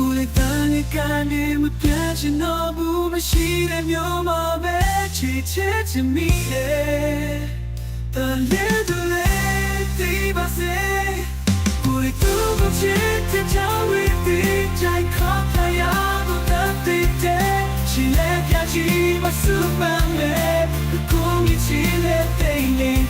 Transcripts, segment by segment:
ကိုယ်လေးတန်လေးကနေမပြတ်ချင်တော့ဘူးမရှိတဲ့မျိုးမှာပဲချစ်ချစ်ချင်မိတယ်တန်လေးတူလေးဒီပါစေကိုယ်လေးသူ့ကိုချစ်တဲ့ချောင်းဝေးပြီးကြိုက်ခေါ်ပြရဖို့တတ်တဲ့ရှိလေပြချီမစူပန်မဲကိုမြချီလေတိတ်နေ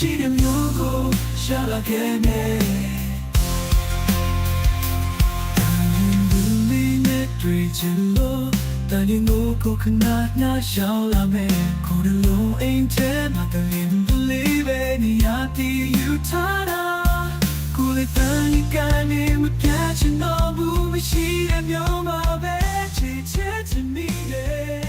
ရှိတဲ့မျိုးကိုရှာလာခဲ့မယ်တွေ့ချင်လို့တန်ရင်ကိုကိုခဏနာရှောင်းလာမယ်ကိုယ်လုံးအိမ်ထဲမှာတလင်းတလေးပဲနေရတည်ယူထားတာကိုယ်လေးတန်ရင်ကနေမပြတ်ချင်တော့ဘူးမရှိတဲ့မျိုးမှာပဲချစ်ချစ်ချင်မိတယ်